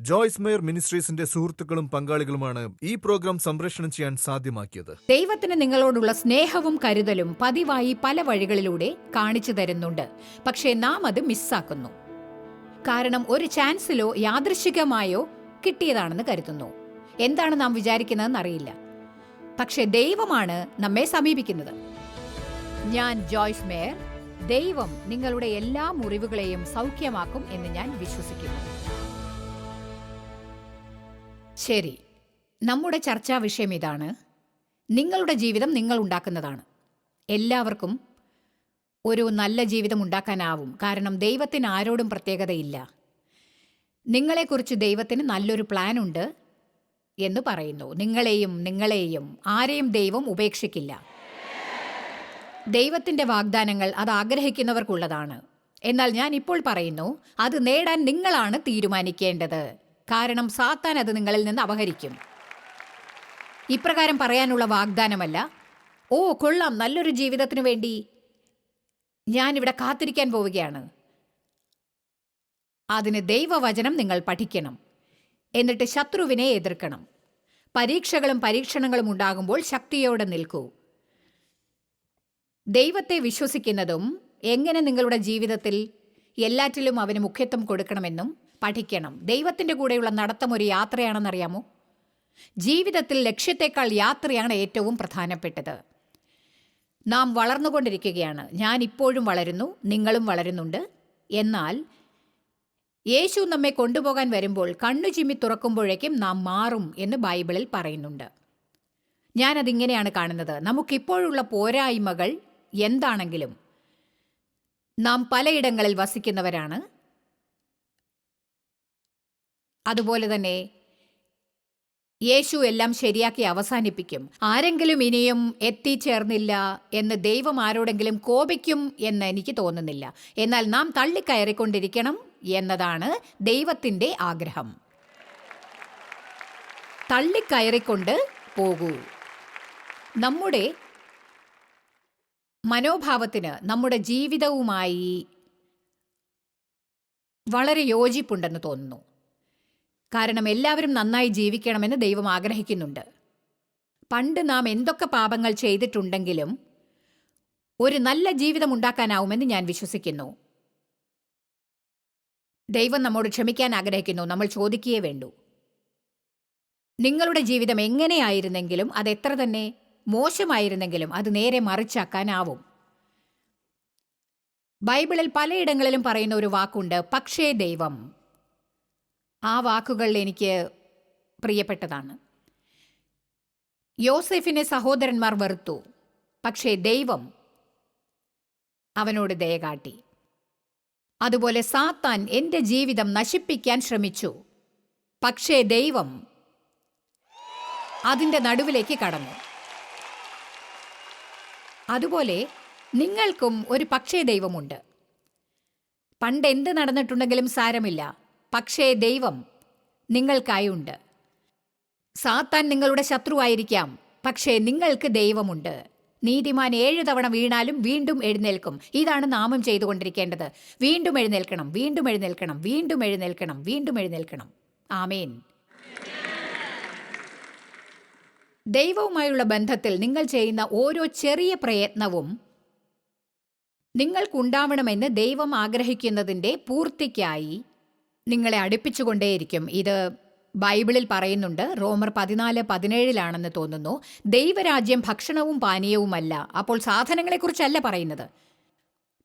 Joyce mayor മിനിസ്ട്രീസിന്റെ സുഹൃത്തുക്കളും പങ്കാളികളുമാണ് ഈ പ്രോഗ്രാം സംപ്രേഷണം ചെയ്യാൻ സാധ്യമാക്കിയത്. ദൈവത്തിന് നിങ്ങളോടുള്ള സ്നേഹവും കരുതലും പതിവായി പല വഴികളിലൂടെ കാണിച്ചു തരുന്നുണ്ട്. പക്ഷേ നാം അത് മിസ്സാക്കുന്നു. കാരണം ഒരു ചാൻസിലോ യാദൃശികമായോ കിട്ടിയതാണെന്ന് കരുതുന്നു. എന്താണ് നാം വിചാരിക്കുന്നതെന്ന് അറിയില്ല. പക്ഷേ ദൈവമാണ് നമ്മെ സമീപിക്കുന്നത്. ഞാൻ ജോയ്സ് മേയർ. ദൈവം നിങ്ങളുടെ എല്ലാ മുറിവുകളെയും സൗഖ്യമാക്കും എന്ന് ഞാൻ വിശ്വസിക്കുന്നു. ശരി. നമ്മുടെ ചർച്ചാ വിഷയം ഇതാണ്. നിങ്ങളുടെ ജീവിതം നിങ്ങൾ ഉണ്ടാക്കുന്നതാണ്. എല്ലാവർക്കും ഒരു നല്ല ജീവിതം ഉണ്ടാക്കാനാവും. കാരണം ദൈവത്തിന് ആരോടും പ്രത്യേകതയില്ല. നിങ്ങളെക്കുറിച്ച് ദൈവത്തിന് നല്ലൊരു പ്ലാൻ ഉണ്ട് എന്ന് പറയുന്നു. നിങ്ങളെയും നിങ്ങളെയും ആരെയും ദൈവം ഉപേക്ഷിക്കില്ല. ദൈവത്തിന്റെ വാഗ്ദാനങ്ങൾ അത് ആഗ്രഹിക്കുന്നവർക്കുള്ളതാണ്. എന്നാൽ ഞാൻ ഇപ്പോൾ പറയുന്നു അത് നേടാൻ നിങ്ങളാണ് തീരുമാനിക്കേണ്ടത്. കാരണം സാത്താൻ അത് നിങ്ങളിൽ നിന്ന് അപഹരിക്കും. ഇപ്രകാരം പറയാനുള്ള വാഗ്ദാനമല്ല ഓ കൊള്ളാം നല്ലൊരു ജീവിതത്തിനു വേണ്ടി ഞാനിവിടെ കാത്തിരിക്കാൻ പോവുകയാണ്. അതിന് ദൈവവചനം നിങ്ങൾ പഠിക്കണം. എന്നിട്ട് ശത്രുവിനെ എതിർക്കണം. പരീക്ഷകളും പരീക്ഷണങ്ങളും ഉണ്ടാകുമ്പോൾ ശക്തിയോടെ നിൽക്കൂ. ദൈവത്തെ വിശ്വസിക്കുന്നതും എങ്ങനെ നിങ്ങളുടെ ജീവിതത്തിൽ എല്ലാറ്റിലും അവന് മുഖ്യത്വം കൊടുക്കണമെന്നും പഠിക്കണം. ദൈവത്തിന്റെ കൂടെയുള്ള നടത്തം ഒരു യാത്രയാണെന്നറിയാമോ? ജീവിതത്തിൽ ലക്ഷ്യത്തെക്കാൾ യാത്രയാണ് ഏറ്റവും പ്രധാനപ്പെട്ടത്. നാം വളർന്നുകൊണ്ടിരിക്കുകയാണ്. ഞാൻ ഇപ്പോഴും വളരുന്നു നിങ്ങളും വളരുന്നുണ്ട്. എന്നാൽ യേശു നമ്മെ കൊണ്ടുപോകാൻ വരുമ്പോൾ കണ്ണു ചിമ്മി തുറക്കുമ്പോഴേക്കും നാം മാറും എന്ന് ബൈബിളിൽ പറയുന്നുണ്ട്. ഞാനതിങ്ങനെയാണ് കാണുന്നത്. നമുക്കിപ്പോഴുള്ള പോരായ്മകൾ എന്താണെങ്കിലും നാം പലയിടങ്ങളിൽ വസിക്കുന്നവരാണ്. അതുപോലെ തന്നെ യേശു എല്ലാം ശരിയാക്കി അവസാനിപ്പിക്കും. ആരെങ്കിലും ഇനിയും എത്തിച്ചേർന്നില്ല എന്ന് ദൈവം ആരോടെങ്കിലും കോപിക്കും എന്ന് എനിക്ക് തോന്നുന്നില്ല. എന്നാൽ നാം തള്ളിക്കയറിക്കൊണ്ടിരിക്കണം എന്നതാണ് ദൈവത്തിന്റെ ആഗ്രഹം. തള്ളിക്കയറിക്കൊണ്ട് പോകൂ. നമ്മുടെ മനോഭാവത്തിന് നമ്മുടെ ജീവിതവുമായി വളരെ യോജിപ്പുണ്ടെന്ന് തോന്നുന്നു. കാരണം എല്ലാവരും നന്നായി ജീവിക്കണമെന്ന് ദൈവം ആഗ്രഹിക്കുന്നുണ്ട്. പണ്ട് നാം എന്തൊക്കെ പാപങ്ങൾ ചെയ്തിട്ടുണ്ടെങ്കിലും ഒരു നല്ല ജീവിതം ഉണ്ടാക്കാനാവുമെന്ന് ഞാൻ വിശ്വസിക്കുന്നു. ദൈവം നമ്മോട് ക്ഷമിക്കാൻ ആഗ്രഹിക്കുന്നു. നമ്മൾ ചോദിക്കുകയേ വേണ്ടു. നിങ്ങളുടെ ജീവിതം എങ്ങനെയായിരുന്നെങ്കിലും അത് എത്ര തന്നെ മോശമായിരുന്നെങ്കിലും അത് നേരെ മറിച്ചാക്കാനാവും. ബൈബിളിൽ പലയിടങ്ങളിലും പറയുന്ന ഒരു വാക്കുണ്ട് പക്ഷേ ദൈവം. ആ വാക്കുകൾ എനിക്ക് പ്രിയപ്പെട്ടതാണ്. യോസെഫിനെ സഹോദരന്മാർ വെറുത്തു. പക്ഷേ ദൈവം അവനോട് ദയ കാട്ടി. അതുപോലെ സാത്താൻ എന്റെ ജീവിതം നശിപ്പിക്കാൻ ശ്രമിച്ചു. പക്ഷേ ദൈവം അതിന്റെ നടുവിലേക്ക് കടന്നു. അതുപോലെ നിങ്ങൾക്കും ഒരു പക്ഷേ ദൈവമുണ്ട്. പണ്ട് എന്ത് നടന്നിട്ടുണ്ടെങ്കിലും സാരമില്ല. പക്ഷേ ദൈവം നിങ്ങൾക്കായി ഉണ്ട്. സാത്താൻ നിങ്ങളുടെ ശത്രുവായിരിക്കാം പക്ഷേ നിങ്ങൾക്ക് ദൈവമുണ്ട്. നീതിമാൻ ഏഴ് തവണ വീണാലും വീണ്ടും എഴുന്നേൽക്കും. ഇതാണ് നാമം ചെയ്തുകൊണ്ടിരിക്കേണ്ടത്. വീണ്ടും എഴുന്നേൽക്കണം വീണ്ടും എഴുന്നേൽക്കണം വീണ്ടും എഴുന്നേൽക്കണം വീണ്ടും എഴുന്നേൽക്കണം. ആമേൻ. ദൈവവുമായുള്ള ബന്ധത്തിൽ നിങ്ങൾ ചെയ്യുന്ന ഓരോ ചെറിയ പ്രയത്നവും നിങ്ങൾക്കുണ്ടാവണമെന്ന് ദൈവം ആഗ്രഹിക്കുന്നതിന്റെ പൂർത്തിക്കായി നിങ്ങളെ അടുപ്പിച്ചുകൊണ്ടേയിരിക്കും. ഇത് ബൈബിളിൽ പറയുന്നുണ്ട്. റോമർ പതിനാല് പതിനേഴിലാണെന്ന് തോന്നുന്നു. ദൈവരാജ്യം ഭക്ഷണവും പാനീയവുമല്ല. അപ്പോൾ സാധനങ്ങളെക്കുറിച്ചല്ല പറയുന്നത്.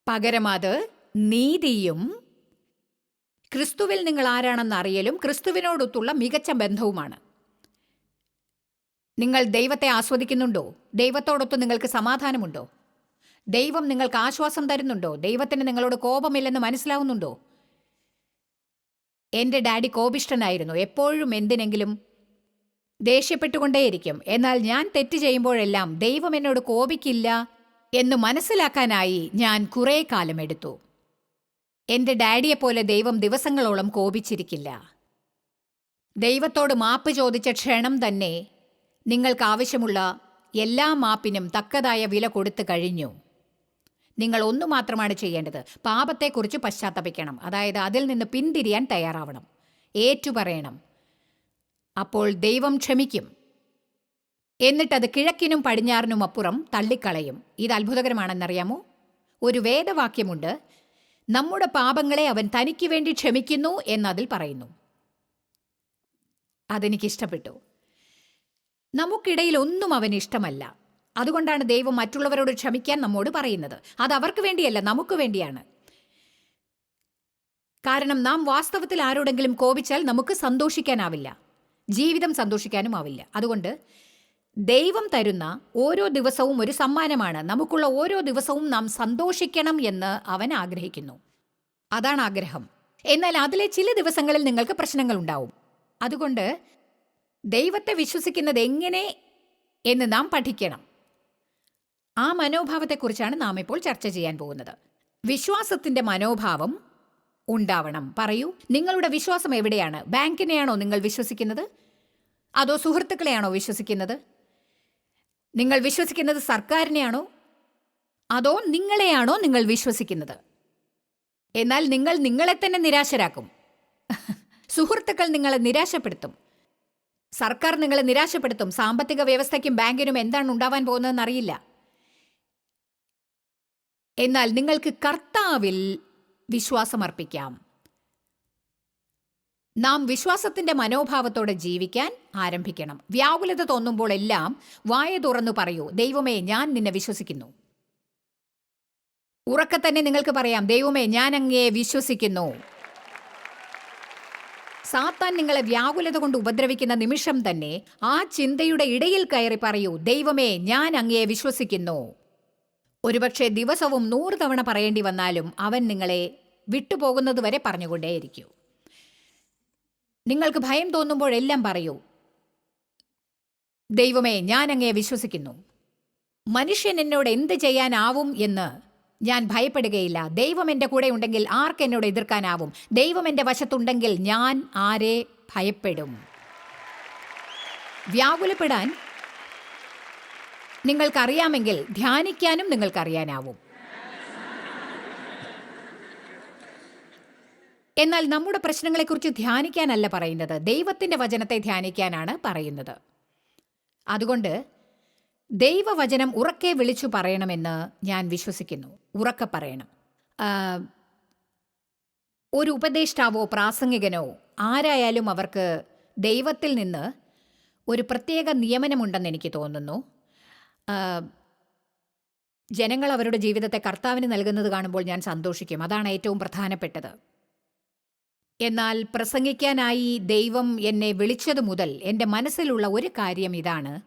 പകരം അത് നീതിയും ക്രിസ്തുവിൽ നിങ്ങൾ ആരാണെന്ന് അറിയലും ക്രിസ്തുവിനോടൊത്തുള്ള മികച്ച ബന്ധവുമാണ്. നിങ്ങൾ ദൈവത്തെ ആസ്വദിക്കുന്നുണ്ടോ? ദൈവത്തോടൊത്ത് നിങ്ങൾക്ക് സമാധാനമുണ്ടോ? ദൈവം നിങ്ങൾക്ക് ആശ്വാസം തരുന്നുണ്ടോ? ദൈവത്തിന് നിങ്ങളോട് കോപമില്ലെന്ന് മനസ്സിലാവുന്നുണ്ടോ? എന്റെ ഡാഡി കോപിഷ്ടനായിരുന്നു എപ്പോഴും എന്തിനെങ്കിലും ദേഷ്യപ്പെട്ടുകൊണ്ടേയിരിക്കും. എന്നാൽ ഞാൻ തെറ്റ് ചെയ്യുമ്പോഴെല്ലാം ദൈവം എന്നോട് കോപിക്കില്ല എന്ന് മനസ്സിലാക്കാനായി ഞാൻ കുറേ കാലം എടുത്തു. എന്റെ ഡാഡിയെപ്പോലെ ദൈവം ദിവസങ്ങളോളം കോപിച്ചിരിക്കില്ല. ദൈവത്തോട് മാപ്പ് ചോദിച്ച ക്ഷണം തന്നെ നിങ്ങൾക്ക് ആവശ്യമുള്ള എല്ലാ മാപ്പിനും തക്കതായ വില കൊടുത്തു കഴിഞ്ഞു. നിങ്ങൾ ഒന്നു മാത്രമാണ് ചെയ്യേണ്ടത്. പാപത്തെക്കുറിച്ച് പശ്ചാത്തപിക്കണം. അതായത് അതിൽ നിന്ന് പിന്തിരിയാൻ തയ്യാറാവണം. ഏറ്റുപറയണം. അപ്പോൾ ദൈവം ക്ഷമിക്കും. എന്നിട്ടത് കിഴക്കിനും പടിഞ്ഞാറിനും അപ്പുറം തള്ളിക്കളയും. ഇത് അത്ഭുതകരമാണെന്നറിയാമോ? ഒരു വേദവാക്യമുണ്ട്. നമ്മുടെ പാപങ്ങളെ അവൻ തനിക്ക് വേണ്ടി ക്ഷമിക്കുന്നു എന്നതിൽ പറയുന്നു. അതെനിക്കിഷ്ടപ്പെട്ടു നമുക്കിടയിൽ ഒന്നും അവൻ ഇഷ്ടമല്ല. അതുകൊണ്ടാണ് ദൈവം മറ്റുള്ളവരോട് ക്ഷമിക്കാൻ നമ്മോട് പറയുന്നത്. അത് അവർക്ക് വേണ്ടിയല്ല നമുക്ക് വേണ്ടിയാണ്. കാരണം നാം വാസ്തവത്തിൽ ആരോടെങ്കിലും കോപിച്ചാൽ നമുക്ക് സന്തോഷിക്കാനാവില്ല. ജീവിതം സന്തോഷിക്കാനും ആവില്ല. അതുകൊണ്ട് ദൈവം തരുന്ന ഓരോ ദിവസവും ഒരു സമ്മാനമാണ്. നമുക്കുള്ള ഓരോ ദിവസവും നാം സന്തോഷിക്കണം എന്ന് അവൻ ആഗ്രഹിക്കുന്നു. അതാണ് ആഗ്രഹം. എന്നാൽ അതിലെ ചില ദിവസങ്ങളിൽ നിങ്ങൾക്ക് പ്രശ്നങ്ങൾ ഉണ്ടാവും. അതുകൊണ്ട് ദൈവത്തെ വിശ്വസിക്കുന്നത് എങ്ങനെ എന്ന് നാം പഠിക്കണം. ആ മനോഭാവത്തെക്കുറിച്ചാണ് നാം ഇപ്പോൾ ചർച്ച ചെയ്യാൻ പോകുന്നത്. വിശ്വാസത്തിന്റെ മനോഭാവം ഉണ്ടാവണം. പറയൂ നിങ്ങളുടെ വിശ്വാസം എവിടെയാണ്? ബാങ്കിനെയാണോ നിങ്ങൾ വിശ്വസിക്കുന്നത്? അതോ സുഹൃത്തുക്കളെയാണോ വിശ്വസിക്കുന്നത്? നിങ്ങൾ വിശ്വസിക്കുന്നത് സർക്കാരിനെയാണോ? അതോ നിങ്ങളെയാണോ നിങ്ങൾ വിശ്വസിക്കുന്നത്? എന്നാൽ നിങ്ങൾ നിങ്ങളെ തന്നെ നിരാശരാക്കും. സുഹൃത്തുക്കൾ നിങ്ങളെ നിരാശപ്പെടുത്തും. സർക്കാർ നിങ്ങളെ നിരാശപ്പെടുത്തും. സാമ്പത്തിക വ്യവസ്ഥയ്ക്കും ബാങ്കിനും എന്താണ് ഉണ്ടാവാൻ പോകുന്നതെന്ന് അറിയില്ല. എന്നാൽ നിങ്ങൾക്ക് കർത്താവിൽ വിശ്വാസമർപ്പിക്കാം. നാം വിശ്വാസത്തിന്റെ മനോഭാവത്തോടെ ജീവിക്കാൻ ആരംഭിക്കണം. വ്യാകുലത തോന്നുമ്പോൾ എല്ലാം വായ തുറന്നു പറയൂ ദൈവമേ ഞാൻ നിന്നെ വിശ്വസിക്കുന്നു. ഉറക്കെ തന്നെ നിങ്ങൾക്ക് പറയാം ദൈവമേ ഞാൻ അങ്ങയെ വിശ്വസിക്കുന്നു. സാത്താൻ നിങ്ങളെ വ്യാകുലത കൊണ്ട് ഉപദ്രവിക്കുന്ന നിമിഷം തന്നെ ആ ചിന്തയുടെ ഇടയിൽ കയറി പറയൂ ദൈവമേ ഞാൻ അങ്ങയെ വിശ്വസിക്കുന്നു. ഒരുപക്ഷെ ദിവസവും നൂറ് തവണ പറയേണ്ടി വന്നാലും അവൻ നിങ്ങളെ വിട്ടുപോകുന്നത് വിട്ടുപോകുന്നതുവരെ പറഞ്ഞുകൊണ്ടേയിരിക്കൂ. നിങ്ങൾക്ക് ഭയം തോന്നുമ്പോഴെല്ലാം പറയൂ. ദൈവമേ ഞാൻ അങ്ങയെ വിശ്വസിക്കുന്നു. മനുഷ്യൻ എന്നോട് എന്ത് ചെയ്യാനാവും എന്ന് ഞാൻ ഭയപ്പെടുകയില്ല. ദൈവം എന്റെ കൂടെ ഉണ്ടെങ്കിൽ ആർക്ക് എന്നോട് എതിർക്കാനാവും? ദൈവം എന്റെ വശത്തുണ്ടെങ്കിൽ ഞാൻ ആരെ ഭയപ്പെടും? വ്യാകുലപ്പെടാൻ നിങ്ങൾക്കറിയാമെങ്കിൽ ധ്യാനിക്കാനും നിങ്ങൾക്കറിയാനാവും. എന്നാൽ നമ്മുടെ പ്രശ്നങ്ങളെക്കുറിച്ച് ധ്യാനിക്കാനല്ല പറയുന്നത്. ദൈവത്തിന്റെ വചനത്തെ ധ്യാനിക്കാനാണ് പറയുന്നത്. അതുകൊണ്ട് ദൈവവചനം ഉറക്കെ വിളിച്ചു പറയണമെന്ന് ഞാൻ വിശ്വസിക്കുന്നു. ഉറക്കെ പറയണം. ഒരു ഉപദേഷ്ടാവോ പ്രാസംഗികനോ ആരായാലും അവർക്ക് ദൈവത്തിൽ നിന്ന് ഒരു പ്രത്യേക നിയമനമുണ്ടെന്ന് എനിക്ക് തോന്നുന്നു. ജനങ്ങൾ അവരുടെ ജീവിതത്തെ കർത്താവിന് നൽകുന്നത് കാണുമ്പോൾ ഞാൻ സന്തോഷിക്കും. അതാണ് ഏറ്റവും പ്രധാനപ്പെട്ടത്. എന്നാൽ പ്രസംഗിക്കാനായി ദൈവം എന്നെ വിളിച്ചതു മുതൽ എന്റെ മനസ്സിലുള്ള ഒരു കാര്യം ഇതാണ്.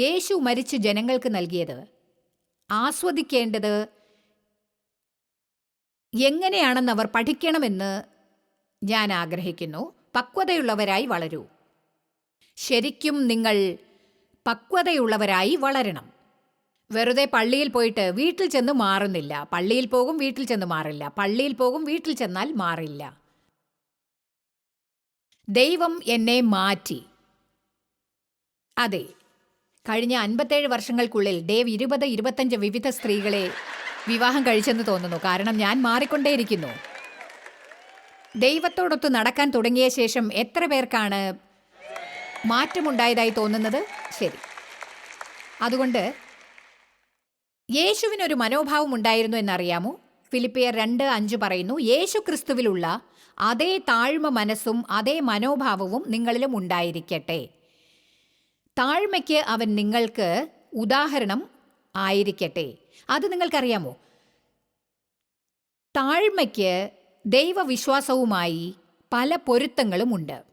യേശു മരിച്ചു ജനങ്ങൾക്ക് നൽകിയത് ആസ്വദിക്കേണ്ടത് എങ്ങനെയാണെന്ന് അവർ പഠിക്കണമെന്ന് ഞാൻ ആഗ്രഹിക്കുന്നു. പക്വതയുള്ളവരായി വളരൂ. ശരിക്കും നിങ്ങൾ പക്വതയുള്ളവരായി വളരണം. വെറുതെ പള്ളിയിൽ പോയിട്ട് വീട്ടിൽ ചെന്ന് മാറുന്നില്ല. പള്ളിയിൽ പോകും വീട്ടിൽ ചെന്ന് മാറില്ല. പള്ളിയിൽ പോകും വീട്ടിൽ ചെന്നാൽ മാറില്ല. ദൈവം എന്നെ മാറ്റി. അതെ കഴിഞ്ഞ അൻപത്തേഴ് വർഷങ്ങൾക്കുള്ളിൽ ദേവ് ഇരുപത് ഇരുപത്തഞ്ച് വിവിധ സ്ത്രീകളെ വിവാഹം കഴിച്ചെന്ന് തോന്നുന്നു. കാരണം ഞാൻ മാറിക്കൊണ്ടേയിരിക്കുന്നു. ദൈവത്തോടൊത്ത് നടക്കാൻ തുടങ്ങിയ ശേഷം എത്ര പേർക്കാണ് മാറ്റമുണ്ടായതായി തോന്നുന്നത് ശരി. അതുകൊണ്ട് യേശുവിനൊരു മനോഭാവം ഉണ്ടായിരുന്നു എന്നറിയാമോ? ഫിലിപ്പിയർ രണ്ട് അഞ്ച് പറയുന്നു യേശു ക്രിസ്തുവിലുള്ള അതേ താഴ്മ മനസ്സും അതേ മനോഭാവവും നിങ്ങളിലും ഉണ്ടായിരിക്കട്ടെ. താഴ്മയ്ക്ക് അവൻ നിങ്ങൾക്ക് ഉദാഹരണം ആയിരിക്കട്ടെ. അത് നിങ്ങൾക്കറിയാമോ? താഴ്മയ്ക്ക് ദൈവവിശ്വാസവുമായി പല പൊരുത്തങ്ങളുമുണ്ട്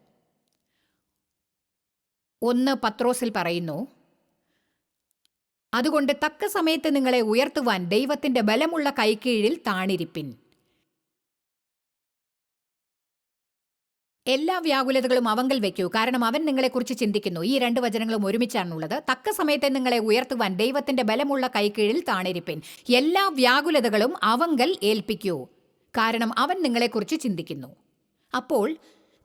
ഒന്ന് പത്രോസിൽ പറയുന്നു അതുകൊണ്ട് തക്ക സമയത്ത് നിങ്ങളെ ഉയർത്തുവാൻ ദൈവത്തിന്റെ ബലമുള്ള കൈക്കീഴിൽ താണിരിപ്പിൻ. എല്ലാ വ്യാകുലതകളും അവങ്കൽ വെക്കൂ കാരണം അവൻ നിങ്ങളെക്കുറിച്ച് ചിന്തിക്കുന്നു. ഈ രണ്ട് വചനങ്ങളും ഒരുമിച്ചാണുള്ളത്. തക്ക സമയത്തെ നിങ്ങളെ ഉയർത്തുവാൻ ദൈവത്തിന്റെ ബലമുള്ള കൈക്കീഴിൽ താണിരിപ്പിൻ. എല്ലാ വ്യാകുലതകളും അവങ്കൽ ഏൽപ്പിക്കൂ. കാരണം അവൻ നിങ്ങളെക്കുറിച്ച് ചിന്തിക്കുന്നു. അപ്പോൾ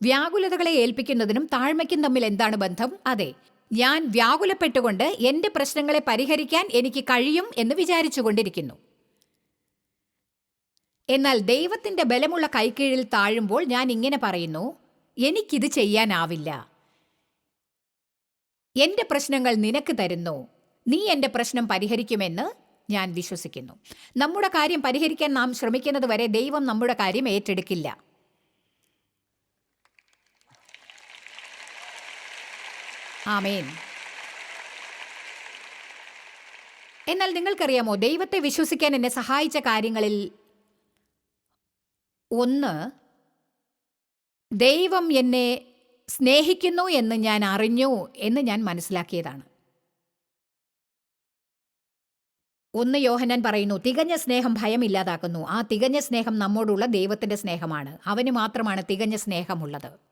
വ്യാകുലതകളെ ഏൽപ്പിക്കുന്നതിനും താഴ്മയ്ക്കും തമ്മിൽ എന്താണ് ബന്ധം? അതെ. ഞാൻ വ്യാകുലപ്പെട്ടുകൊണ്ട് എന്റെ പ്രശ്നങ്ങളെ പരിഹരിക്കാൻ എനിക്ക് കഴിയും എന്ന് വിചാരിച്ചുകൊണ്ടിരിക്കുന്നു. എന്നാൽ ദൈവത്തിന്റെ ബലമുള്ള കൈക്കീഴിൽ താഴുമ്പോൾ ഞാൻ ഇങ്ങനെ പറയുന്നു എനിക്കിത് ചെയ്യാനാവില്ല. എന്റെ പ്രശ്നങ്ങൾ നിനക്ക് തരുന്നു. നീ എന്റെ പ്രശ്നം പരിഹരിക്കുമെന്ന് ഞാൻ വിശ്വസിക്കുന്നു. നമ്മുടെ കാര്യം പരിഹരിക്കാൻ നാം ശ്രമിക്കുന്നത് വരെ ദൈവം നമ്മുടെ കാര്യം ഏറ്റെടുക്കില്ല. ആമേൻ. എന്നാൽ നിങ്ങൾക്കറിയാമോ ദൈവത്തെ വിശ്വസിക്കാൻ എന്നെ സഹായിച്ച കാര്യങ്ങളിൽ ഒന്ന് ദൈവം എന്നെ സ്നേഹിക്കുന്നു എന്ന് ഞാൻ അറിഞ്ഞു എന്ന് ഞാൻ മനസ്സിലാക്കിയതാണ്. ഒന്ന് യോഹന്നാൻ പറയുന്നു തികഞ്ഞ സ്നേഹം ഭയം ഇല്ലാതാക്കുന്നു. ആ തികഞ്ഞ സ്നേഹം നമ്മോടുള്ള ദൈവത്തിന്റെ സ്നേഹമാണ്. അവന് മാത്രമാണ് തികഞ്ഞ സ്നേഹമുള്ളത്.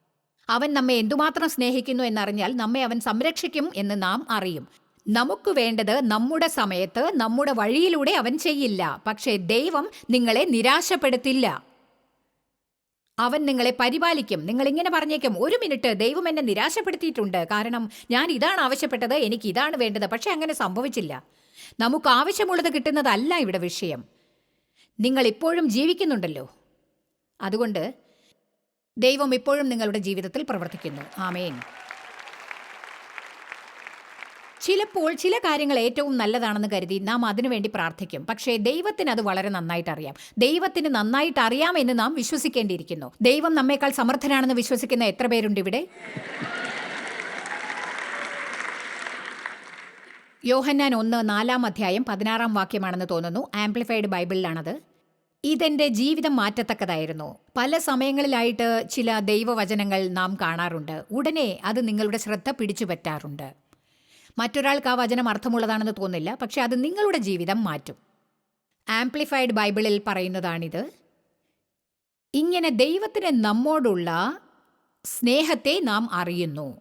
അവൻ നമ്മെ എന്തുമാത്രം സ്നേഹിക്കുന്നു എന്നറിഞ്ഞാൽ നമ്മെ അവൻ സംരക്ഷിക്കും എന്ന് നാം അറിയും. നമുക്ക് വേണ്ടത് നമ്മുടെ സമയത്ത് നമ്മുടെ വഴിയിലൂടെ അവൻ ചെയ്യില്ല. പക്ഷേ ദൈവം നിങ്ങളെ നിരാശപ്പെടുത്തില്ല. അവൻ നിങ്ങളെ പരിപാലിക്കും. നിങ്ങൾ ഇങ്ങനെ പറഞ്ഞേക്കും ഒരു മിനിറ്റ് ദൈവം എന്നെ നിരാശപ്പെടുത്തിയിട്ടുണ്ട്. കാരണം ഞാൻ ഇതാണ് ആവശ്യപ്പെട്ടത് എനിക്ക് ഇതാണ് വേണ്ടത്. പക്ഷെ അങ്ങനെ സംഭവിച്ചില്ല. നമുക്ക് ആവശ്യമുള്ളത് കിട്ടുന്നതല്ല ഇവിടെ വിഷയം. നിങ്ങൾ ഇപ്പോഴും ജീവിക്കുന്നുണ്ടല്ലോ. അതുകൊണ്ട് ദൈവം ഇപ്പോഴും നിങ്ങളുടെ ജീവിതത്തിൽ പ്രവർത്തിക്കുന്നു. ആമേൻ. ചിലപ്പോൾ ചില കാര്യങ്ങൾ ഏറ്റവും നല്ലതാണെന്ന് കരുതി നാം അതിനുവേണ്ടി പ്രാർത്ഥിക്കും. പക്ഷേ ദൈവത്തിന് അത് വളരെ നന്നായിട്ട് അറിയാം. ദൈവത്തിന് നന്നായിട്ട് അറിയാമെന്ന് നാം വിശ്വസിക്കേണ്ടിയിരിക്കുന്നു. ദൈവം നമ്മേക്കാൾ സമർത്ഥനാണെന്ന് വിശ്വസിക്കുന്ന എത്ര പേരുണ്ട് ഇവിടെ? യോഹന്നാൻ ഒന്ന് നാലാം അധ്യായം പതിനാറാം വാക്യമാണെന്ന് തോന്നുന്നു. ആംപ്ലിഫൈഡ് ബൈബിളിലാണത്. ഇതെന്റെ ജീവിതം മാറ്റത്തക്കതായിരുന്നു. പല സമയങ്ങളിലായിട്ട് ചില ദൈവവചനങ്ങൾ നാം കാണാറുണ്ട്. ഉടനെ അത് നിങ്ങളുടെ ശ്രദ്ധ പിടിച്ചു പറ്റാറുണ്ട്. മറ്റൊരാൾക്ക് ആ വചനം അർത്ഥമുള്ളതാണെന്ന് തോന്നില്ല പക്ഷെ അത് നിങ്ങളുടെ ജീവിതം മാറ്റും. ആംപ്ലിഫൈഡ് ബൈബിളിൽ പറയുന്നതാണിത്. ഇങ്ങനെ ദൈവത്തിന് നമ്മോടുള്ള സ്നേഹത്തെ നാം അറിയുന്നു.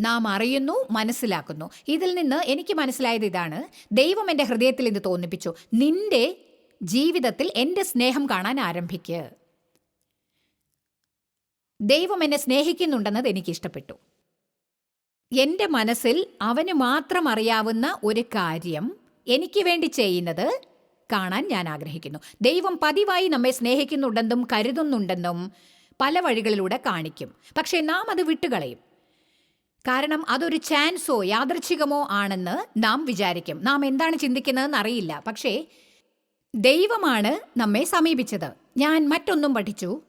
നാം അറിയുന്നു മനസ്സിലാക്കുന്നു. ഇതിൽ നിന്ന് എനിക്ക് മനസ്സിലായത് ഇതാണ്. ദൈവം എന്റെ ഹൃദയത്തിൽ ഇത് തോന്നിപ്പിച്ചു. നിന്റെ ജീവിതത്തിൽ എന്റെ സ്നേഹം കാണാൻ ആരംഭിക്ക്. ദൈവം എന്നെ സ്നേഹിക്കുന്നുണ്ടെന്നത് എനിക്ക് ഇഷ്ടപ്പെട്ടു എന്റെ മനസ്സിൽ അവന് മാത്രം അറിയാവുന്ന ഒരു കാര്യം എനിക്ക് വേണ്ടി ചെയ്യുന്നത് കാണാൻ ഞാൻ ആഗ്രഹിക്കുന്നു. ദൈവം പതിവായി നമ്മെ സ്നേഹിക്കുന്നുണ്ടെന്നും കരുതുന്നുണ്ടെന്നും പല വഴികളിലൂടെ കാണിക്കും. പക്ഷേ നാം അത് വിട്ടുകളയും. കാരണം അതൊരു ചാൻസോ യാദൃച്ഛികമോ ആണെന്ന് നാം വിചാരിക്കും. നാം എന്താണ് ചിന്തിക്കുന്നതെന്ന് അറിയില്ല. പക്ഷേ ദൈവമാണ് നമ്മെ സമീപിച്ചത്. ഞാൻ മറ്റൊന്നും പഠിച്ചു.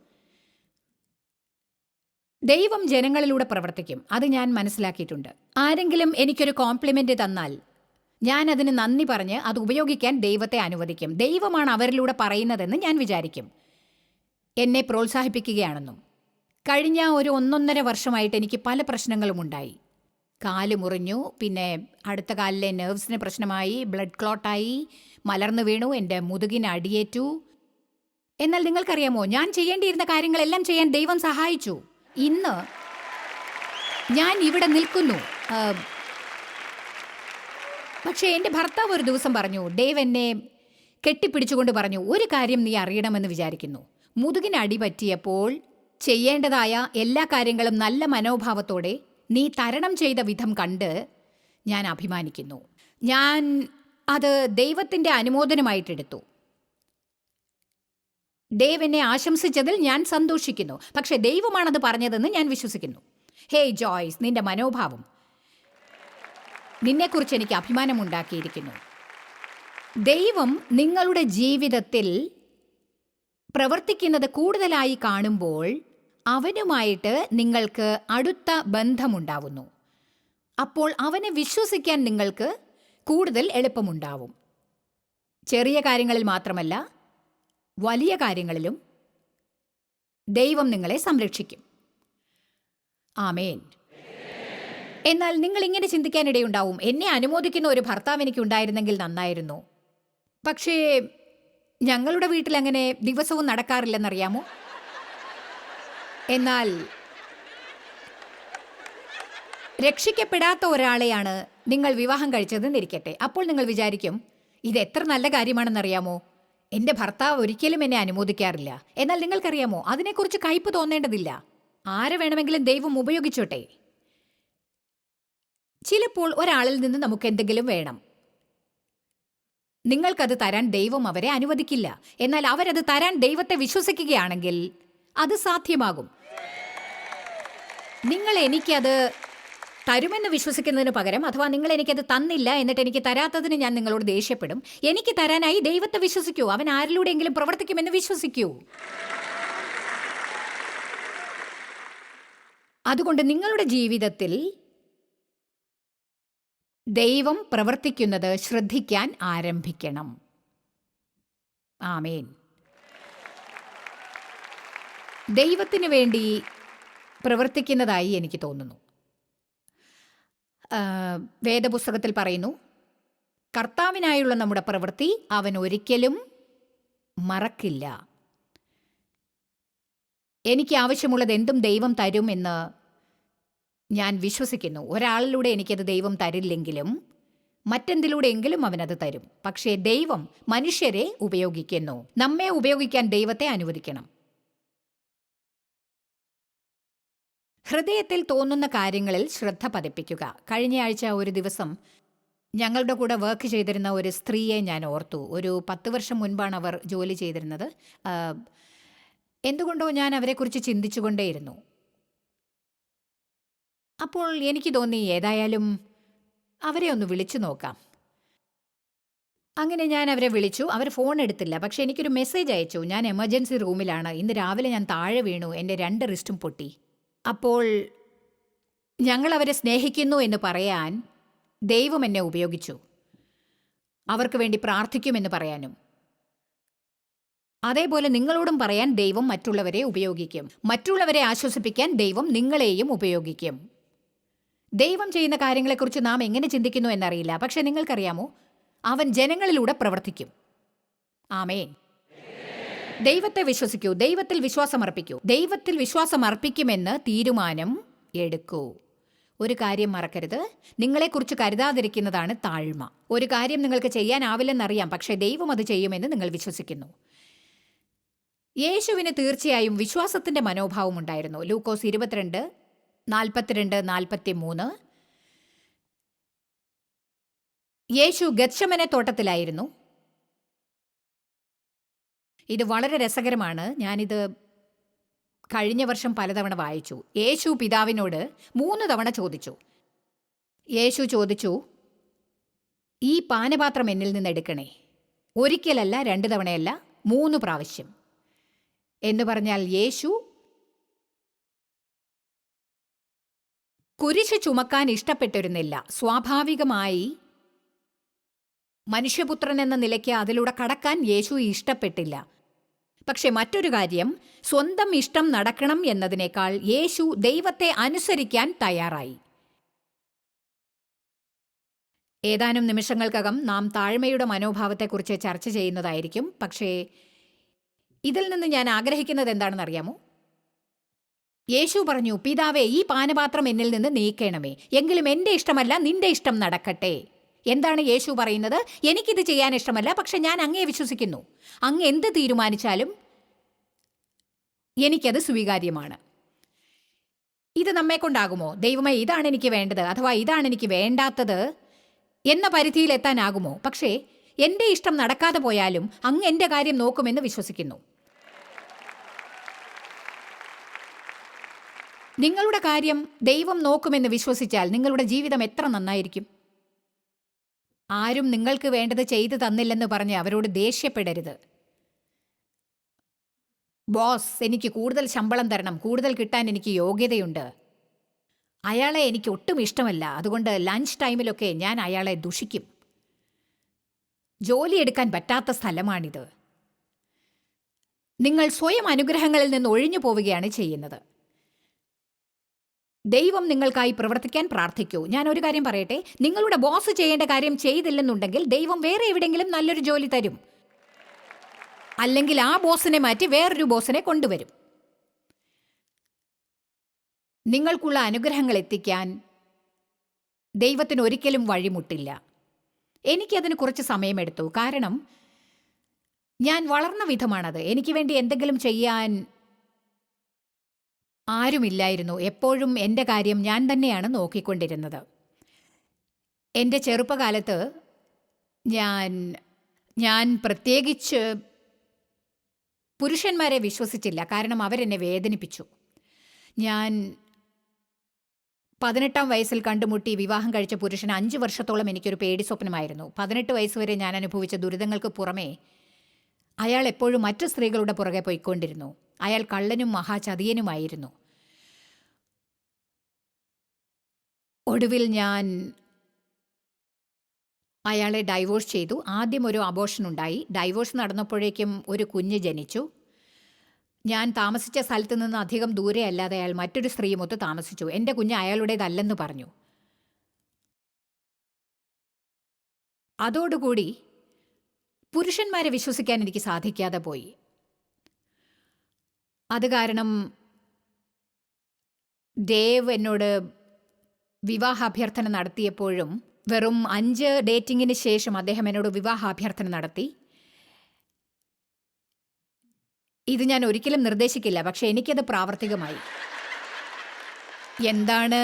ദൈവം ജനങ്ങളിലൂടെ പ്രവർത്തിക്കും. അത് ഞാൻ മനസ്സിലാക്കിയിട്ടുണ്ട്. ആരെങ്കിലും എനിക്കൊരു കോംപ്ലിമെന്റ് തന്നാൽ ഞാൻ അതിന് നന്ദി പറഞ്ഞ് അത് ഉപയോഗിക്കാൻ ദൈവത്തെ അനുവദിക്കും. ദൈവമാണ് അവരിലൂടെ പറയുന്നതെന്ന് ഞാൻ വിചാരിക്കും. എന്നെ പ്രോത്സാഹിപ്പിക്കുകയാണെന്നും. കഴിഞ്ഞ ഒരു ഒന്നൊന്നര വർഷമായിട്ട് എനിക്ക് പല പ്രശ്നങ്ങളും ഉണ്ടായി. കാൽ മുറിഞ്ഞു. പിന്നെ അടുത്ത കാലിലെ നെർവ്സിന് പ്രശ്നമായി. ബ്ലഡ് ക്ലോട്ടായി. മലർന്നു വീണു. എന്റെ മുതുകിന് അടിയേറ്റു. എന്നാൽ നിങ്ങൾക്കറിയാമോ ഞാൻ ചെയ്യേണ്ടിയിരുന്ന കാര്യങ്ങളെല്ലാം ചെയ്യാൻ ദൈവം സഹായിച്ചു. ഇന്ന് ഞാൻ ഇവിടെ നിൽക്കുന്നു. പക്ഷേ എന്റെ ഭർത്താവ് ഒരു ദിവസം പറഞ്ഞു ഡേവ് എന്നെ കെട്ടിപ്പിടിച്ചുകൊണ്ട് പറഞ്ഞു ഒരു കാര്യം നീ അറിയണമെന്ന് വിചാരിക്കുന്നു. മുതുകിന് അടി പറ്റിയപ്പോൾ ചെയ്യേണ്ടതായ എല്ലാ കാര്യങ്ങളും നല്ല മനോഭാവത്തോടെ നീ തരണം ചെയ്ത വിധം കണ്ട് ഞാൻ അഭിമാനിക്കുന്നു. ഞാൻ അത് ദൈവത്തിന്റെ അനുമോദനമായിട്ടെടുത്തു. ദേവ് എന്നെ ആശംസിച്ചതിൽ ഞാൻ സന്തോഷിക്കുന്നു. പക്ഷേ ദൈവമാണത് പറഞ്ഞതെന്ന് ഞാൻ വിശ്വസിക്കുന്നു. ഹേയ് ജോയ്സ് നിന്റെ മനോഭാവം. നിന്നെക്കുറിച്ച് എനിക്ക് അഭിമാനമുണ്ടാക്കിയിരിക്കുന്നു. ദൈവം നിങ്ങളുടെ ജീവിതത്തിൽ പ്രവർത്തിക്കുന്നത് കൂടുതലായി കാണുമ്പോൾ അവനുമായിട്ട് നിങ്ങൾക്ക് അടുത്ത ബന്ധമുണ്ടാവുന്നു. അപ്പോൾ അവനെ വിശ്വസിക്കാൻ നിങ്ങൾക്ക് കൂടുതൽ എളുപ്പമുണ്ടാവും. ചെറിയ കാര്യങ്ങളിൽ മാത്രമല്ല വലിയ കാര്യങ്ങളിലും ദൈവം നിങ്ങളെ സംരക്ഷിക്കും. ആമേൻ. എന്നാൽ നിങ്ങൾ ഇങ്ങനെ ചിന്തിക്കാനിടയുണ്ടാവും. എന്നെ അനുമോദിക്കുന്ന ഒരു ഭർത്താവ് എനിക്ക് ഉണ്ടായിരുന്നെങ്കിൽ നന്നായിരുന്നു. പക്ഷേ ഞങ്ങളുടെ വീട്ടിൽ അങ്ങനെ ദിവസവും നടക്കാറില്ലെന്നറിയാമോ? എന്നാൽ രക്ഷിക്കപ്പെടാത്ത ഒരാളെയാണ് നിങ്ങൾ വിവാഹം കഴിച്ചതെന്നിരിക്കട്ടെ. അപ്പോൾ നിങ്ങൾ വിചാരിക്കും ഇത് എത്ര നല്ല കാര്യമാണെന്നറിയാമോ? എന്റെ ഭർത്താവ് ഒരിക്കലും എന്നെ അനുമോദിക്കാറില്ല. എന്നാൽ നിങ്ങൾക്കറിയാമോ അതിനെക്കുറിച്ച് കയ്പ് തോന്നേണ്ടതില്ല. ആരെ വേണമെങ്കിലും ദൈവം ഉപയോഗിച്ചോട്ടെ. ചിലപ്പോൾ ഒരാളിൽ നിന്ന് നമുക്ക് എന്തെങ്കിലും വേണം. നിങ്ങൾക്കത് തരാൻ ദൈവം അവരെ അനുവദിക്കില്ല. എന്നാൽ അവരത് തരാൻ ദൈവത്തെ വിശ്വസിക്കുകയാണെങ്കിൽ അത് സാധ്യമാകും. നിങ്ങൾ എനിക്കത് തരുമെന്ന് വിശ്വസിക്കുന്നതിന് പകരം അഥവാ നിങ്ങൾ എനിക്കത് തന്നില്ല എന്നിട്ട് എനിക്ക് തരാത്തതിന് ഞാൻ നിങ്ങളോട് ദേഷ്യപ്പെടും. എനിക്ക് തരാനായി ദൈവത്തെ വിശ്വസിക്കൂ. അവൻ ആരിലൂടെയെങ്കിലും പ്രവർത്തിക്കുമെന്ന് വിശ്വസിക്കൂ. അതുകൊണ്ട് നിങ്ങളുടെ ജീവിതത്തിൽ ദൈവം പ്രവർത്തിക്കുന്നത് ശ്രദ്ധിക്കാൻ ആരംഭിക്കണം. ആമേൻ. ദൈവത്തിന് വേണ്ടി പ്രവർത്തിക്കുന്നതായി എനിക്ക് തോന്നുന്നു. വേദപുസ്തകത്തിൽ പറയുന്നു കർത്താവിനായുള്ള നമ്മുടെ പ്രവൃത്തി അവൻ ഒരിക്കലും മറക്കില്ല. എനിക്ക് ആവശ്യമുള്ളത് എന്തും ദൈവം തരും എന്ന് ഞാൻ വിശ്വസിക്കുന്നു. ഒരാളിലൂടെ എനിക്കത് ദൈവം തരില്ലെങ്കിലും മറ്റെന്തിലൂടെയെങ്കിലും അവനത് തരും. പക്ഷേ ദൈവം മനുഷ്യരെ ഉപയോഗിക്കുന്നു. നമ്മെ ഉപയോഗിക്കാൻ ദൈവത്തെ അനുവദിക്കണം. ഹൃദയത്തിൽ തോന്നുന്ന കാര്യങ്ങളിൽ ശ്രദ്ധ പതിപ്പിക്കുക. കഴിഞ്ഞയാഴ്ച ഒരു ദിവസം ഞങ്ങളുടെ കൂടെ വർക്ക് ചെയ്തിരുന്ന ഒരു സ്ത്രീയെ ഞാൻ ഓർത്തു. ഒരു പത്ത് വർഷം മുൻപാണ് അവർ ജോലി ചെയ്തിരുന്നത്. എന്തുകൊണ്ടോ ഞാൻ അവരെക്കുറിച്ച് ചിന്തിച്ചുകൊണ്ടേയിരുന്നു. അപ്പോൾ എനിക്ക് തോന്നി ഏതായാലും അവരെ ഒന്ന് വിളിച്ചു നോക്കാം. അങ്ങനെ ഞാൻ അവരെ വിളിച്ചു. അവർ ഫോൺ എടുത്തില്ല. പക്ഷെ എനിക്കൊരു മെസ്സേജ് അയച്ചു. ഞാൻ എമർജൻസി റൂമിലാണ് ഇന്ന് രാവിലെ ഞാൻ താഴെ വീണു. എന്റെ രണ്ട് റിസ്റ്റും പൊട്ടി. അപ്പോൾ ഞങ്ങൾ അവരെ സ്നേഹിക്കുന്നു എന്ന് പറയാൻ ദൈവം എന്നെ ഉപയോഗിച്ചു. അവർക്ക് വേണ്ടി പ്രാർത്ഥിക്കുമെന്ന് പറയാനും. അതേപോലെ നിങ്ങളോടും പറയാൻ ദൈവം മറ്റുള്ളവരെ ഉപയോഗിക്കും. മറ്റുള്ളവരെ ആശ്വസിപ്പിക്കാൻ ദൈവം നിങ്ങളെയും ഉപയോഗിക്കും. ദൈവം ചെയ്യുന്ന കാര്യങ്ങളെക്കുറിച്ച് നാം എങ്ങനെ ചിന്തിക്കുന്നു എന്നറിയില്ല. പക്ഷെ നിങ്ങൾക്കറിയാമോ? അവൻ ജനങ്ങളിലൂടെ പ്രവർത്തിക്കും. ആമേൻ. ദൈവത്തെ വിശ്വസിക്കൂ ദൈവത്തിൽ വിശ്വാസം അർപ്പിക്കൂ ദൈവത്തിൽ വിശ്വാസം അർപ്പിക്കുമെന്ന് തീരുമാനം എടുക്കൂ. ഒരു കാര്യം മറക്കരുത്. നിങ്ങളെക്കുറിച്ച് കരുതാതിരിക്കുന്നതാണ് താഴ്മ. ഒരു കാര്യം നിങ്ങൾക്ക് ചെയ്യാനാവില്ലെന്നറിയാം പക്ഷേ ദൈവം അത് ചെയ്യുമെന്ന് നിങ്ങൾ വിശ്വസിക്കുന്നു. യേശുവിന് തീർച്ചയായും വിശ്വാസത്തിന്റെ മനോഭാവം ഉണ്ടായിരുന്നു. ലൂക്കോസ് ഇരുപത്തിരണ്ട് നാൽപ്പത്തിരണ്ട് നാൽപ്പത്തി മൂന്ന് യേശു ഗച്ഛമന തോട്ടത്തിലായിരുന്നു. ഇത് വളരെ രസകരമാണ്. ഞാനിത് കഴിഞ്ഞ വർഷം പലതവണ വായിച്ചു. യേശു പിതാവിനോട് മൂന്ന് തവണ ചോദിച്ചു. യേശു ചോദിച്ചു ഈ പാനപാത്രം എന്നിൽ നിന്ന് എടുക്കണേ. ഒരിക്കലല്ല രണ്ട് തവണയല്ല മൂന്ന് പ്രാവശ്യം. എന്ന് പറഞ്ഞാൽ യേശു കുരിശ് ചുമക്കാൻ ഇഷ്ടപ്പെട്ടിരുന്നില്ല. സ്വാഭാവികമായി മനുഷ്യപുത്രൻ എന്ന നിലയ്ക്ക് അതിലൂടെ കടക്കാൻ യേശു ഇഷ്ടപ്പെട്ടില്ല. പക്ഷെ മറ്റൊരു കാര്യം സ്വന്തം ഇഷ്ടം നടക്കണം എന്നതിനേക്കാൾ യേശു ദൈവത്തെ അനുസരിക്കാൻ തയ്യാറായി. ഏതാനും നിമിഷങ്ങൾക്കകം നാം താഴ്മയുടെ മനോഭാവത്തെക്കുറിച്ച് ചർച്ച ചെയ്യുന്നതായിരിക്കും. പക്ഷേ ഇതിൽ നിന്ന് ഞാൻ ആഗ്രഹിക്കുന്നത് എന്താണെന്ന് അറിയാമോ? യേശു പറഞ്ഞു പിതാവേ ഈ പാനപാത്രം എന്നിൽ നിന്ന് നീക്കണമേ. എങ്കിലും എന്റെ ഇഷ്ടമല്ല നിന്റെ ഇഷ്ടം നടക്കട്ടെ. എന്താണ് യേശു പറയുന്നത്? എനിക്കിത് ചെയ്യാൻ ഇഷ്ടമല്ല പക്ഷെ ഞാൻ അങ്ങേ വിശ്വസിക്കുന്നു. അങ്ങ് എന്ത് തീരുമാനിച്ചാലും എനിക്കത് സ്വീകാര്യമാണ്. ഇത് നമ്മെ കൊണ്ടാകുമോ? ദൈവമേ ഇതാണ് എനിക്ക് വേണ്ടത്. അഥവാ ഇതാണ് എനിക്ക് വേണ്ടാത്തത് എന്ന പരിധിയിൽ എത്താനാകുമോ? പക്ഷേ എന്റെ ഇഷ്ടം നടക്കാതെ പോയാലും അങ്ങ് എന്റെ കാര്യം നോക്കുമെന്ന് വിശ്വസിക്കുന്നു. നിങ്ങളുടെ കാര്യം ദൈവം നോക്കുമെന്ന് വിശ്വസിച്ചാൽ നിങ്ങളുടെ ജീവിതം എത്ര നന്നായിരിക്കും? ആരും നിങ്ങൾക്ക് വേണ്ടത് ചെയ്തു തന്നില്ലെന്ന് പറഞ്ഞ് അവരോട് ദേഷ്യപ്പെടരുത്. ബോസ് എനിക്ക് കൂടുതൽ ശമ്പളം തരണം. കൂടുതൽ കിട്ടാൻ എനിക്ക് യോഗ്യതയുണ്ട്. അയാളെ എനിക്ക് ഒട്ടും ഇഷ്ടമല്ല. അതുകൊണ്ട് ലഞ്ച് ടൈമിലൊക്കെ ഞാൻ അയാളെ ദുഷിക്കും. ജോലി എടുക്കാൻ പറ്റാത്ത സ്ഥലമാണിത്. നിങ്ങൾ സ്വയം അനുഗ്രഹങ്ങളിൽ നിന്ന് ഒഴിഞ്ഞു പോവുകയാണ് ചെയ്യുന്നത്. ദൈവം നിങ്ങൾക്കായി പ്രവർത്തിക്കാൻ പ്രാർത്ഥിക്കൂ. ഞാൻ ഒരു കാര്യം പറയട്ടെ? നിങ്ങളുടെ ബോസ് ചെയ്യേണ്ട കാര്യം ചെയ്തില്ലെന്നുണ്ടെങ്കിൽ ദൈവം വേറെ എവിടെയെങ്കിലും നല്ലൊരു ജോലി തരും. അല്ലെങ്കിൽ ആ ബോസിനെ മാറ്റി വേറൊരു ബോസിനെ കൊണ്ടുവരും. നിങ്ങൾക്കുള്ള അനുഗ്രഹങ്ങൾ എത്തിക്കാൻ ദൈവത്തിന് ഒരിക്കലും വഴിമുട്ടില്ല. എനിക്കതിന് കുറച്ച് സമയമെടുത്തു. കാരണം ഞാൻ വളർന്ന വിധമാണത്. എനിക്ക് വേണ്ടി എന്തെങ്കിലും ചെയ്യാൻ ആരുമില്ലായിരുന്നു. എപ്പോഴും എന്റെ കാര്യം ഞാൻ തന്നെയാണ് നോക്കിക്കൊണ്ടിരുന്നത്. എന്റെ ചെറുപ്പകാലത്ത് ഞാൻ ഞാൻ പ്രത്യേകിച്ച് പുരുഷന്മാരെ വിശ്വസിച്ചില്ല. കാരണം അവരെന്നെ വേദനിപ്പിച്ചു. ഞാൻ പതിനെട്ടാം വയസ്സിൽ കണ്ടുമുട്ടി വിവാഹം കഴിച്ച പുരുഷൻ അഞ്ച് വർഷത്തോളം എനിക്കൊരു പേടി സ്വപ്നമായിരുന്നു. പതിനെട്ട് വയസ്സ് വരെ ഞാൻ അനുഭവിച്ച ദുരിതങ്ങൾക്ക് പുറമേ അയാൾ എപ്പോഴും മറ്റു സ്ത്രീകളുടെ പുറകെ പോയിക്കൊണ്ടിരുന്നു. അയാൾ കള്ളനും മഹാചതിയനുമായിരുന്നു. ഒടുവിൽ ഞാൻ അയാളെ ഡൈവോഴ്സ് ചെയ്തു. ആദ്യം ഒരു അബോഷൻ ഉണ്ടായി. ഡൈവോഴ്സ് നടന്നപ്പോഴേക്കും ഒരു കുഞ്ഞ് ജനിച്ചു. ഞാൻ താമസിച്ച സ്ഥലത്ത് നിന്ന് അധികം ദൂരെ അല്ലാതെ അയാൾ മറ്റൊരു സ്ത്രീയുമൊത്ത് താമസിച്ചു. എന്റെ കുഞ്ഞ് അയാളുടേതല്ലെന്ന് പറഞ്ഞു. അതോടുകൂടി പുരുഷന്മാരെ വിശ്വസിക്കാൻ എനിക്ക് സാധിക്കാതെ പോയി. അത് കാരണം ദേവ് എന്നോട് വിവാഹാഭ്യർത്ഥന നടത്തിയപ്പോഴും വെറും അഞ്ച് ഡേറ്റിങ്ങിന് ശേഷം അദ്ദേഹം എന്നോട് വിവാഹാഭ്യർത്ഥന നടത്തി. ഇത് ഞാൻ ഒരിക്കലും നിർദ്ദേശിക്കില്ല പക്ഷെ എനിക്കത് പ്രാവർത്തികമായി. എന്താണ്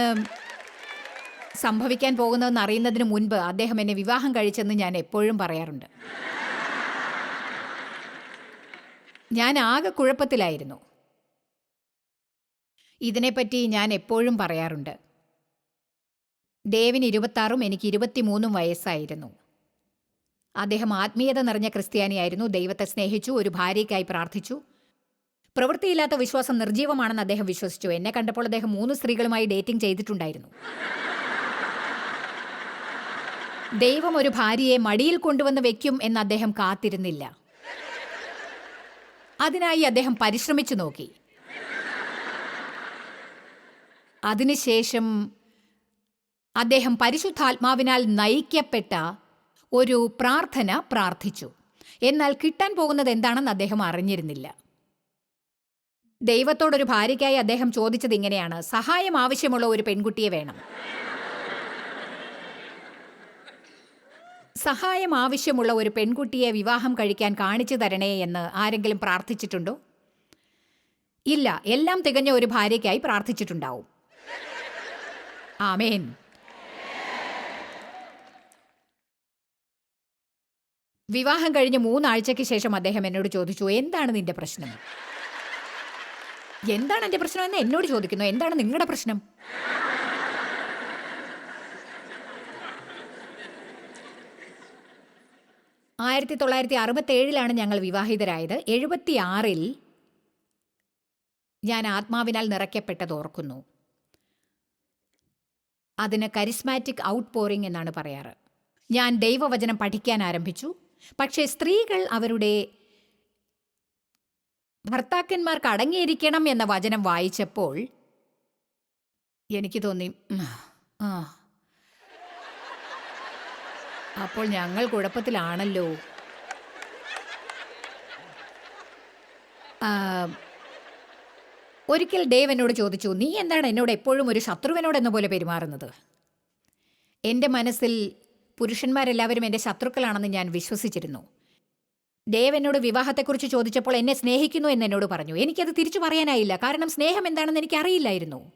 സംഭവിക്കാൻ പോകുന്നതെന്ന് അറിയുന്നതിന് മുൻപ് അദ്ദേഹം എന്നെ വിവാഹം കഴിച്ചെന്ന് ഞാൻ എപ്പോഴും പറയാറുണ്ട്. ഞാൻ ആകെ കുഴപ്പത്തിലായിരുന്നു. ഇതിനെപ്പറ്റി ഞാൻ എപ്പോഴും പറയാറുണ്ട്. ഡേവിന് ഇരുപത്താറും എനിക്ക് ഇരുപത്തിമൂന്നും വയസ്സായിരുന്നു. അദ്ദേഹം ആത്മീയത നിറഞ്ഞ ക്രിസ്ത്യാനിയായിരുന്നു. ദൈവത്തെ സ്നേഹിച്ചു ഒരു ഭാര്യയ്ക്കായി പ്രാർത്ഥിച്ചു. പ്രവൃത്തിയില്ലാത്ത വിശ്വാസം നിർജീവമാണെന്ന് അദ്ദേഹം വിശ്വസിച്ചു. എന്നെ കണ്ടപ്പോൾ അദ്ദേഹം മൂന്ന് സ്ത്രീകളുമായി ഡേറ്റിംഗ് ചെയ്തിട്ടുണ്ടായിരുന്നു. ദൈവം ഒരു ഭാര്യയെ മടിയിൽ കൊണ്ടുവന്ന് വെക്കും എന്ന് അദ്ദേഹം കാത്തിരുന്നില്ല. അതിനായി അദ്ദേഹം പരിശ്രമിച്ചു നോക്കി. അതിനുശേഷം അദ്ദേഹം പരിശുദ്ധാത്മാവിനാൽ നയിക്കപ്പെട്ട ഒരു പ്രാർത്ഥന പ്രാർത്ഥിച്ചു. എന്നാൽ കിട്ടാൻ പോകുന്നത് എന്താണെന്ന് അദ്ദേഹം അറിഞ്ഞിരുന്നില്ല. ദൈവത്തോടൊരു ഭാര്യയ്ക്കായി അദ്ദേഹം ചോദിച്ചത് ഇങ്ങനെയാണ്. സഹായം ആവശ്യമുള്ള ഒരു പെൺകുട്ടിയെ വേണം. സഹായം ആവശ്യമുള്ള ഒരു പെൺകുട്ടിയെ വിവാഹം കഴിക്കാൻ കാണിച്ചു തരണേ എന്ന് ആരെങ്കിലും പ്രാർത്ഥിച്ചിട്ടുണ്ടോ? ഇല്ല. എല്ലാം തികഞ്ഞ ഒരു ഭാര്യയ്ക്കായി പ്രാർത്ഥിച്ചിട്ടുണ്ടാവും. ആമേൻ. വിവാഹം കഴിഞ്ഞ് മൂന്നാഴ്ചയ്ക്ക് ശേഷം അദ്ദേഹം എന്നോട് ചോദിച്ചു എന്താണ് നിന്റെ പ്രശ്നം? എന്താണ് എന്റെ പ്രശ്നം എന്ന് എന്നോട് ചോദിക്കുന്നു. എന്താണ് നിങ്ങളുടെ പ്രശ്നം? ആയിരത്തി തൊള്ളായിരത്തി അറുപത്തേഴിലാണ് ഞങ്ങൾ വിവാഹിതരായത്. എഴുപത്തിയാറിൽ ഞാൻ ആത്മാവിനാൽ നിറയ്ക്കപ്പെട്ടത് ഓർക്കുന്നു. അതിന് കരിസ്മാറ്റിക് ഔട്ട് പോറിംഗ് എന്നാണ് പറയാറ്. ഞാൻ ദൈവവചനം പഠിക്കാൻ ആരംഭിച്ചു. പക്ഷേ സ്ത്രീകൾ അവരുടെ ഭർത്താക്കന്മാർക്ക് അടങ്ങിയിരിക്കണം എന്ന വചനം വായിച്ചപ്പോൾ എനിക്ക് തോന്നി ആ. അപ്പോൾ ഞങ്ങൾ കുഴപ്പത്തിലാണല്ലോ. ഒരിക്കൽ ഡേവ് എന്നോട് ചോദിച്ചു നീ എന്താണ് എന്നോട് എപ്പോഴും ഒരു ശത്രുവിനോട് എന്ന പോലെ പെരുമാറുന്നത്? എന്റെ മനസ്സിൽ പുരുഷന്മാരെല്ലാവരും എന്റെ ശത്രുക്കളാണെന്ന് ഞാൻ വിശ്വസിച്ചിരുന്നു. ദേവ് എന്നോട് വിവാഹത്തെക്കുറിച്ച് ചോദിച്ചപ്പോൾ എന്നെ സ്നേഹിക്കുന്നു എന്ന് എന്നോട് പറഞ്ഞു. എനിക്കത് തിരിച്ചു പറയാനായില്ല. കാരണം സ്നേഹം എന്താണെന്ന് എനിക്ക് അറിയില്ലായിരുന്നു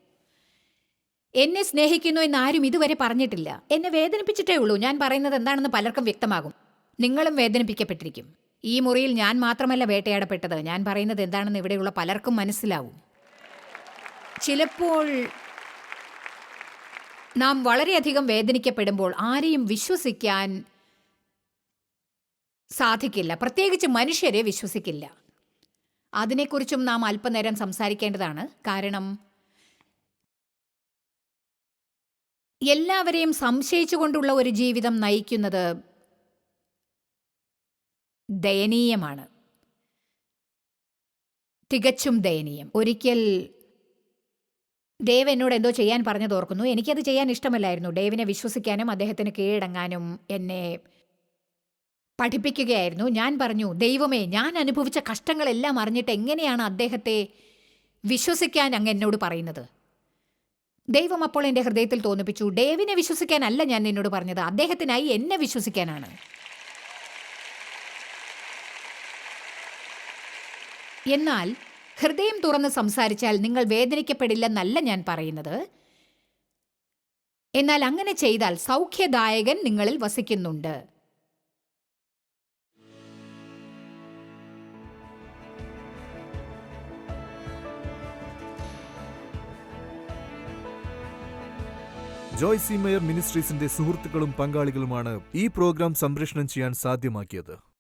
എന്നെ സ്നേഹിക്കുന്നു എന്ന് ആരും ഇതുവരെ പറഞ്ഞിട്ടില്ല. എന്നെ വേദനിപ്പിച്ചിട്ടേ ഉള്ളൂ. ഞാൻ പറയുന്നത് എന്താണെന്ന് പലർക്കും വ്യക്തമാകും. നിങ്ങളും വേദനിപ്പിക്കപ്പെട്ടിരിക്കും. ഈ മുറിയിൽ ഞാൻ മാത്രമല്ല വേട്ടയാടപ്പെട്ടത്. ഞാൻ പറയുന്നത് എന്താണെന്ന് ഇവിടെയുള്ള പലർക്കും മനസ്സിലാവും. ചിലപ്പോൾ നാം വളരെയധികം വേദനിക്കപ്പെടുമ്പോൾ ആരെയും വിശ്വസിക്കാൻ സാധിക്കില്ല. പ്രത്യേകിച്ച് മനുഷ്യരെ വിശ്വസിക്കില്ല. അതിനെക്കുറിച്ചും നാം അല്പനേരം സംസാരിക്കേണ്ടതാണ്. കാരണം എല്ലാവരെയും സംശയിച്ചുകൊണ്ടുള്ള ഒരു ജീവിതം നയിക്കുന്നത് ദയനീയമാണ്. തികച്ചും ദയനീയം. ഒരിക്കൽ ദേവ് എന്നോട് എന്തോ ചെയ്യാൻ പറഞ്ഞത് ഓർക്കുന്നു. എനിക്കത് ചെയ്യാൻ ഇഷ്ടമല്ലായിരുന്നു. ഡേവിനെ വിശ്വസിക്കാനും അദ്ദേഹത്തിന് കീഴടങ്ങാനും എന്നെ പഠിപ്പിക്കുകയായിരുന്നു. ഞാൻ പറഞ്ഞു ദൈവമേ ഞാൻ അനുഭവിച്ച കഷ്ടങ്ങളെല്ലാം അറിഞ്ഞിട്ട് എങ്ങനെയാണ് അദ്ദേഹത്തെ വിശ്വസിക്കാൻ അങ്ങ് എന്നോട് പറയുന്നത്? ദൈവം അപ്പോൾ എന്റെ ഹൃദയത്തിൽ തോന്നിപ്പിച്ചു ഡേവിനെ വിശ്വസിക്കാനല്ല ഞാൻ എന്നോട് പറഞ്ഞത്. അദ്ദേഹത്തിനായി എന്നെ വിശ്വസിക്കാനാണ്. എന്നാൽ ഹൃദയം തുറന്ന് സംസാരിച്ചാൽ നിങ്ങൾ വേദനിക്കപ്പെടില്ലെന്നല്ല ഞാൻ പറയുന്നത്. എന്നാൽ അങ്ങനെ ചെയ്താൽ സൗഖ്യദായകൻ നിങ്ങളിൽ വസിക്കുന്നുണ്ട്. ജോയ് സി മേയർ മിനിസ്ട്രീസിന്റെ സുഹൃത്തുക്കളും പങ്കാളികളുമാണ് ഈ പ്രോഗ്രാം സംപ്രേഷണം ചെയ്യാൻ സാധ്യമാക്കിയത്.